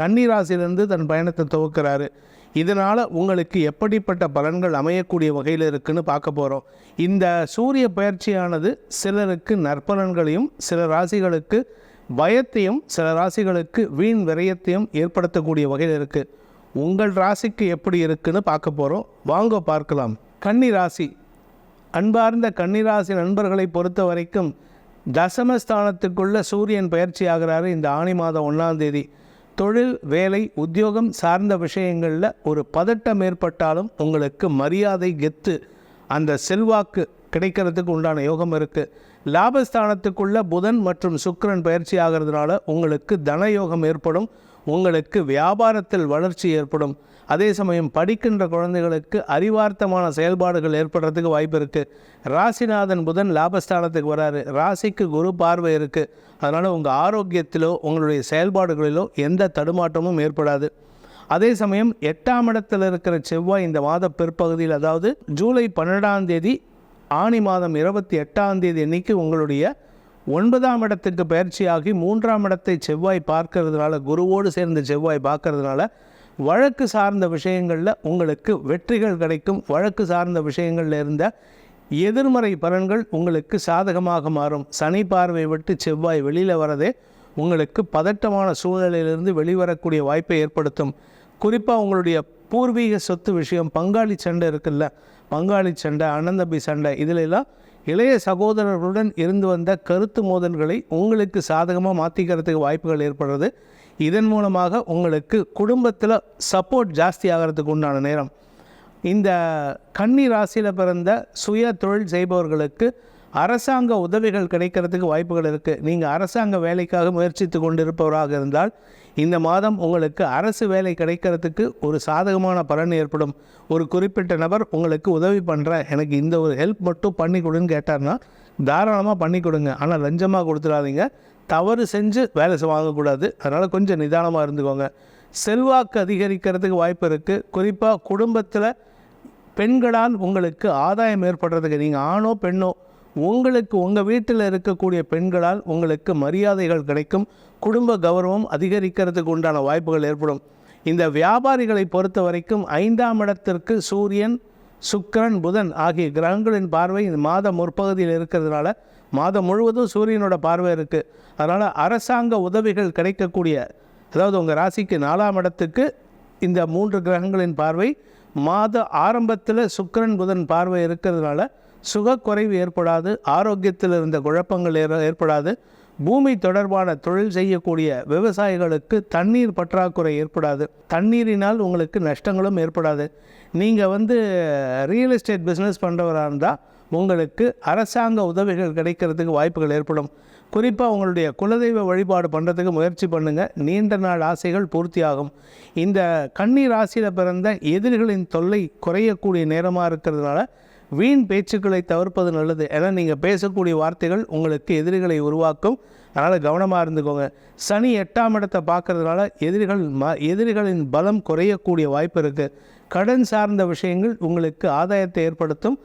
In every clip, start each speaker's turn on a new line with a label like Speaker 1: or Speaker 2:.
Speaker 1: கன்னி ராசியிலிருந்து தன் பயணத்தை துவக்கிறாரு. இதனால் உங்களுக்கு எப்படிப்பட்ட பலன்கள் அமையக்கூடிய வகையில் இருக்குன்னு பார்க்க போகிறோம் இந்த சூரிய பயிற்சியானது சிலருக்கு நற்பலன்களையும் சில ராசிகளுக்கு பயத்தையும் சில ராசிகளுக்கு வீண் விரயத்தையும் ஏற்படுத்தக்கூடிய வகையில் இருக்குது உங்கள் ராசிக்கு எப்படி இருக்குன்னு பார்க்க போகிறோம் வாங்க பார்க்கலாம். கன்னி ராசி அன்பார்ந்த கன்னிராசி நண்பர்களை பொறுத்த வரைக்கும் தசமஸ்தானத்துக்குள்ள சூரியன் பயிற்சி ஆகிறாரு இந்த ஆணி மாதம் ஒன்றாம் தேதி. தொழில் வேலை உத்தியோகம் சார்ந்த விஷயங்களில் ஒரு பதட்டம் ஏற்பட்டாலும் உங்களுக்கு மரியாதை கெத்து அந்த செல்வாக்கு கிடைக்கிறதுக்கு உண்டான யோகம் இருக்குது லாபஸ்தானத்துக்குள்ள புதன் மற்றும் சுக்கரன் பயிற்சி ஆகிறதுனால உங்களுக்கு தன யோகம் ஏற்படும் உங்களுக்கு வியாபாரத்தில் வளர்ச்சி ஏற்படும். அதே சமயம் படிக்கின்ற குழந்தைகளுக்கு அறிவார்த்தமான செயல்பாடுகள் ஏற்படுறதுக்கு வாய்ப்பு இருக்குது ராசிநாதன் புதன் லாபஸ்தானத்துக்கு வராரு. ராசிக்கு குரு பார்வை இருக்குது அதனால் உங்கள் ஆரோக்கியத்திலோ உங்களுடைய செயல்பாடுகளிலோ எந்த தடுமாற்றமும் ஏற்படாது. அதே சமயம் எட்டாம் இடத்தில் இருக்கிற செவ்வாய் இந்த மாத பிற்பகுதியில் அதாவது ஜூலை பன்னெண்டாம் தேதி ஆணி மாதம் இருபத்தி எட்டாம் தேதி அன்னைக்கு உங்களுடைய ஒன்பதாம் இடத்துக்கு பயிற்சியாகி மூன்றாம் இடத்தை செவ்வாய் பார்க்கறதுனால குருவோடு சேர்ந்து செவ்வாய் பார்க்கறதுனால வழக்கு சார்ந்த விஷயங்களில் உங்களுக்கு வெற்றிகள் கிடைக்கும். வழக்கு சார்ந்த விஷயங்களில் இருந்த எதிர்மறை பலன்கள் உங்களுக்கு சாதகமாக மாறும். சனி பார்வை விட்டு செவ்வாய் வெளியில் வரதே உங்களுக்கு பதட்டமான சூழ்நிலையிலிருந்து வெளிவரக்கூடிய வாய்ப்பை ஏற்படுத்தும். குறிப்பாக உங்களுடைய பூர்வீக சொத்து விஷயம் பங்காளி சண்டை இருக்குல்ல பங்காளி சண்டை அனந்தபி சண்டை இதிலெல்லாம் இளைய சகோதரர்களுடன் இருந்து வந்த கருத்து மோதல்களை உங்களுக்கு சாதகமாக மாற்றிக்கிறதுக்கு வாய்ப்புகள் ஏற்படுறது. இதன் மூலமாக உங்களுக்கு குடும்பத்தில் சப்போர்ட் ஜாஸ்தி ஆகிறதுக்கு உண்டான நேரம். இந்த கன்னி ராசியில் பிறந்த சுய தொழில் செய்பவர்களுக்கு அரசாங்க உதவிகள் கிடைக்கிறதுக்கு வாய்ப்புகள் இருக்குது நீங்கள் அரசாங்க வேலைக்காக முயற்சித்து கொண்டிருப்பவராக இருந்தால் இந்த மாதம் உங்களுக்கு அரசு வேலை கிடைக்கிறதுக்கு ஒரு சாதகமான பலன் ஏற்படும். ஒரு குறிப்பிட்ட நபர் உங்களுக்கு உதவி பண்ணுற எனக்கு இந்த ஒரு ஹெல்ப் மட்டும் பண்ணி கொடுன்னு கேட்டார்னா தாராளமாக பண்ணி கொடுங்க. ஆனால் லஞ்சமாக கொடுத்துடாதீங்க. தவறு செஞ்சு வேலை வாங்கக்கூடாது. அதனால் கொஞ்சம் நிதானமாக இருந்துக்கோங்க. செல்வாக்கு அதிகரிக்கிறதுக்கு வாய்ப்பு இருக்குது குறிப்பாக குடும்பத்தில் பெண்களால் உங்களுக்கு ஆதாயம் ஏற்படுறதுக்கு நீங்கள் ஆணோ பெண்ணோ உங்களுக்கு உங்கள் வீட்டில் இருக்கக்கூடிய பெண்களால் உங்களுக்கு மரியாதைகள் கிடைக்கும் குடும்ப கௌரவம் அதிகரிக்கிறதுக்கு உண்டான வாய்ப்புகள் ஏற்படும். இந்த வியாபாரிகளை பொறுத்த வரைக்கும் ஐந்தாம் இடத்திற்கு சூரியன் சுக்கரன் புதன் ஆகிய கிரகங்களின் பார்வை இந்த மாதம் முற்பகுதியில் இருக்கிறதுனால மாதம் முழுவதும் சூரியனோட பார்வை இருக்குது அதனால் அரசாங்க உதவிகள் கிடைக்கக்கூடிய அதாவது உங்கள் ராசிக்கு நாலாம் இடத்துக்கு இந்த மூன்று கிரகங்களின் பார்வை மாத ஆரம்பத்தில் சுக்கரன் புதன் பார்வை இருக்கிறதுனால சுகக்குறைவு ஏற்படாது ஆரோக்கியத்தில் இருந்த குழப்பங்கள் ஏற- ஏற்படாது பூமி தொடர்பான தொழில் செய்யக்கூடிய விவசாயிகளுக்கு தண்ணீர் பற்றாக்குறை ஏற்படாது. தண்ணீரினால் உங்களுக்கு நஷ்டங்களும் ஏற்படாது. நீங்கள் வந்து ரியல் எஸ்டேட் பிஸ்னஸ் பண்ணுறவராக இருந்தால் உங்களுக்கு அரசாங்க உதவிகள் கிடைக்கிறதுக்கு வாய்ப்புகள் ஏற்படும். குறிப்பாக உங்களுடைய குலதெய்வ வழிபாடு பண்ணுறதுக்கு முயற்சி பண்ணுங்கள் நீண்ட நாள் ஆசைகள் பூர்த்தியாகும். இந்த கண்ணீர் ராசியில் பிறந்த எதிரிகளின் தொல்லை குறையக்கூடிய நேரமாக இருக்கிறதுனால வீண் பேச்சுக்களை தவிர்ப்பது நல்லது. ஏன்னா நீங்கள் பேசக்கூடிய வார்த்தைகள் உங்களுக்கு எதிரிகளை உருவாக்கும். அதனால் கவனமாக இருந்துக்கோங்க. சனி எட்டாம் இடத்தை பார்க்கறதுனால எதிரிகள் ம எதிரிகளின் பலம் குறையக்கூடிய வாய்ப்பு இருக்குது கடன் சார்ந்த விஷயங்கள் உங்களுக்கு ஆதாயத்தை ஏற்படுத்தும்.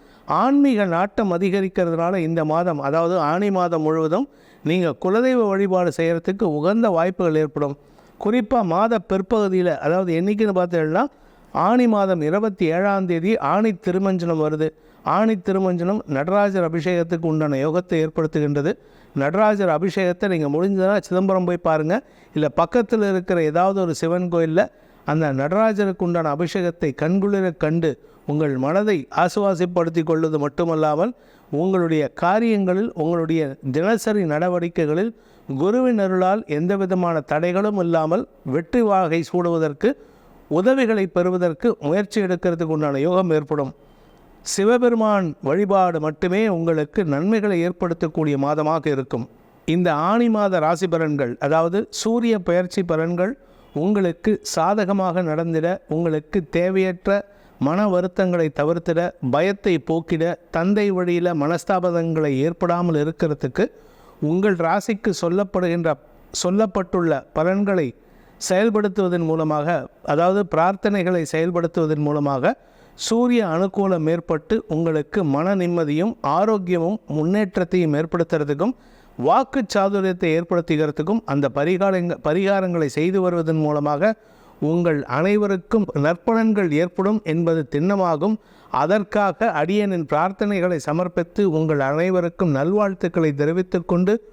Speaker 1: ஆன்மீக நாட்டம் அதிகரிக்கிறதுனால இந்த மாதம் அதாவது ஆணி மாதம் முழுவதும் நீங்கள் குலதெய்வ வழிபாடு செய்கிறதுக்கு உகந்த வாய்ப்புகள் ஏற்படும். குறிப்பாக மாத பிற்பகுதியில் அதாவது என்றைக்குன்னு பார்த்தீங்கன்னா ஆணி மாதம் இருபத்தி ஏழாம் தேதி ஆணி திருமஞ்சனம் வருது. ஆணி திருமஞ்சனம் நடராஜர் அபிஷேகத்துக்கு உண்டான யோகத்தை ஏற்படுத்துகின்றது. நடராஜர் அபிஷேகத்தை நீங்கள் முடிஞ்சதுன்னா சிதம்பரம் போய் பாருங்கள் இல்லை பக்கத்தில் இருக்கிற ஏதாவது ஒரு சிவன் கோயிலில் அந்த நடராஜருக்கு உண்டான அபிஷேகத்தை கண்குளிர கண்டு உங்கள் மனதை ஆசுவாசப்படுத்தி கொள்வது மட்டுமல்லாமல் உங்களுடைய காரியங்களில் உங்களுடைய தினசரி நடவடிக்கைகளில் குருவின் அருளால் எந்த விதமான தடைகளும் இல்லாமல் வெற்றி வாகை சூடுவதற்கு உதவிகளை பெறுவதற்கு முயற்சி எடுக்கிறதுக்கு உண்டான யோகம் ஏற்படும். சிவபெருமான் வழிபாடு மட்டுமே உங்களுக்கு நன்மைகளை ஏற்படுத்தக்கூடிய மாதமாக இருக்கும். இந்த ஆணி மாத ராசி பலன்கள் அதாவது சூரிய பயிற்சி பலன்கள் உங்களுக்கு சாதகமாக நடந்திட உங்களுக்கு தேவையற்ற மன வருத்தங்களை தவிர்த்திட பயத்தை போக்கிட தந்தை வழியில் மனஸ்தாபதங்களை ஏற்படாமல் இருக்கிறதுக்கு உங்கள் ராசிக்கு சொல்லப்படுகின்ற சொல்லப்பட்டுள்ள பலன்களை செயல்படுத்துவதன் மூலமாக அதாவது பிரார்த்தனைகளை செயல்படுத்துவதன் மூலமாக சூரிய அனுகூலம் ஏற்பட்டு உங்களுக்கு மன நிம்மதியும் ஆரோக்கியமும் முன்னேற்றத்தையும் ஏற்படுத்துறதுக்கும் வாக்கு சாதுரியத்தை ஏற்படுத்துகிறதுக்கும் அந்த பரிகாரங்க பரிகாரங்களை செய்து வருவதன் மூலமாக உங்கள் அனைவருக்கும் நற்பலன்கள் ஏற்படும் என்பது திண்ணமாகும். அதற்காக அடியனின் பிரார்த்தனைகளை சமர்ப்பித்து உங்கள் அனைவருக்கும் நல்வாழ்த்துக்களை தெரிவித்துக்கொண்டு கொண்டு